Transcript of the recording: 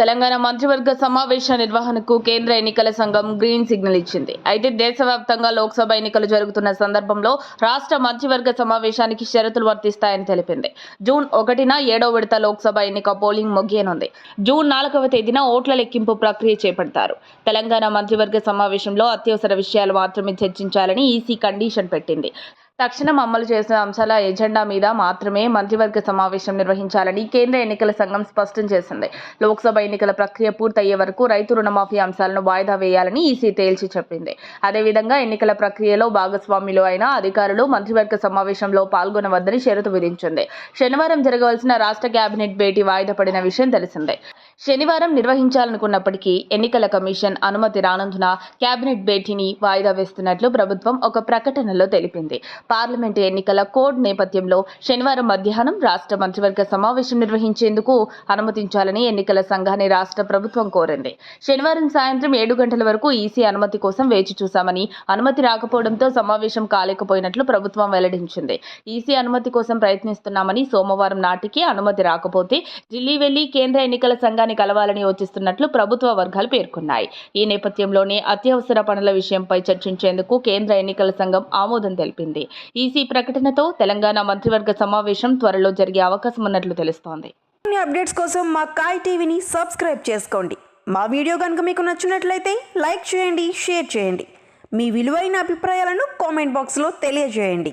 తెలంగాణ మంత్రివర్గ సమావేశ నిర్వహణకు కేంద్ర ఎన్నికల సంఘం గ్రీన్ సిగ్నల్ ఇచ్చింది. అయితే దేశవ్యాప్తంగా లోక్సభ ఎన్నికలు జరుగుతున్న సందర్భంలో రాష్ట్ర మంత్రివర్గ సమావేశానికి షరతులు వర్తిస్తాయని తెలిపింది. జూన్ ఒకటిన ఏడో విడత లోక్సభ ఎన్నిక పోలింగ్ ముగియనుంది. జూన్ నాలుగవ తేదీన ఓట్ల లెక్కింపు ప్రక్రియ చేపడతారు. తెలంగాణ మంత్రివర్గ సమావేశంలో అత్యవసర విషయాలు మాత్రమే చర్చించాలని ఈసీ కండిషన్ పెట్టింది. తక్షణం అమలు చేసిన అంశాల ఎజెండా మీద మాత్రమే మంత్రివర్గ సమావేశం నిర్వహించాలని కేంద్ర ఎన్నికల సంఘం స్పష్టం చేసింది. లోక్సభ ఎన్నికల ప్రక్రియ పూర్తయ్యే వరకు రైతు రుణమాఫీ అంశాలను వాయిదా వేయాలని ఈసీ తేల్చి చెప్పింది. అదేవిధంగా ఎన్నికల ప్రక్రియలో భాగస్వాములు అయిన అధికారులు మంత్రివర్గ సమావేశంలో పాల్గొనవద్దని షరతు విధించింది. శనివారం జరగవలసిన రాష్ట్ర కేబినెట్ భేటీ వాయిదా పడిన విషయం తెలిసిందే. శనివారం నిర్వహించాలనుకున్నప్పటికీ ఎన్నికల కమిషన్ అనుమతి రానందున కేబినెట్ భేటీని వాయిదా వేస్తున్నట్లు ప్రభుత్వం ఒక ప్రకటనలో తెలిపింది. పార్లమెంటు ఎన్నికల కోడ్ నేపథ్యంలో శనివారం మధ్యాహ్నం రాష్ట్ర మంత్రివర్గ సమావేశం నిర్వహించేందుకు అనుమతించాలని ఎన్నికల సంఘాన్ని రాష్ట్ర ప్రభుత్వం కోరింది. శనివారం సాయంత్రం ఏడు గంటల వరకు ఈసీ అనుమతి కోసం వేచి చూశామని అనుమతి రాకపోవడంతో సమావేశం కాలేకపోయినట్లు ప్రభుత్వం వెల్లడించింది. ఈసీ అనుమతి కోసం ప్రయత్నిస్తున్నామని సోమవారం నాటికి అనుమతి రాకపోతే ఢిల్లీ వెళ్ళి కేంద్ర ఎన్నికల సంఘాన్ని కలవాలని యోచిస్తున్నట్లు ప్రభుత్వ వర్గాలు పేర్కొన్నాయి. ఈ నేపథ్యంలోనే అత్యవసర పనుల విషయంపై చర్చించేందుకు కేంద్ర ఎన్నికల సంఘం ఆమోదం తెలిపింది. ఈసీ ప్రకటనతో తెలంగాణ మంత్రివర్గ సమావేశం త్వరలో జరిగే అవకాశం ఉన్నట్లు తెలుస్తోంది. అప్డేట్స్ కోసం మా కాయ్ టీవీని సబ్స్క్రైబ్ చేసుకోండి. మా వీడియో కనుక మీకు నచ్చినట్లయితే లైక్ చేయండి షేర్ చేయండి. మీ విలువైన అభిప్రాయాలను కామెంట్ బాక్స్లో తెలియజేయండి.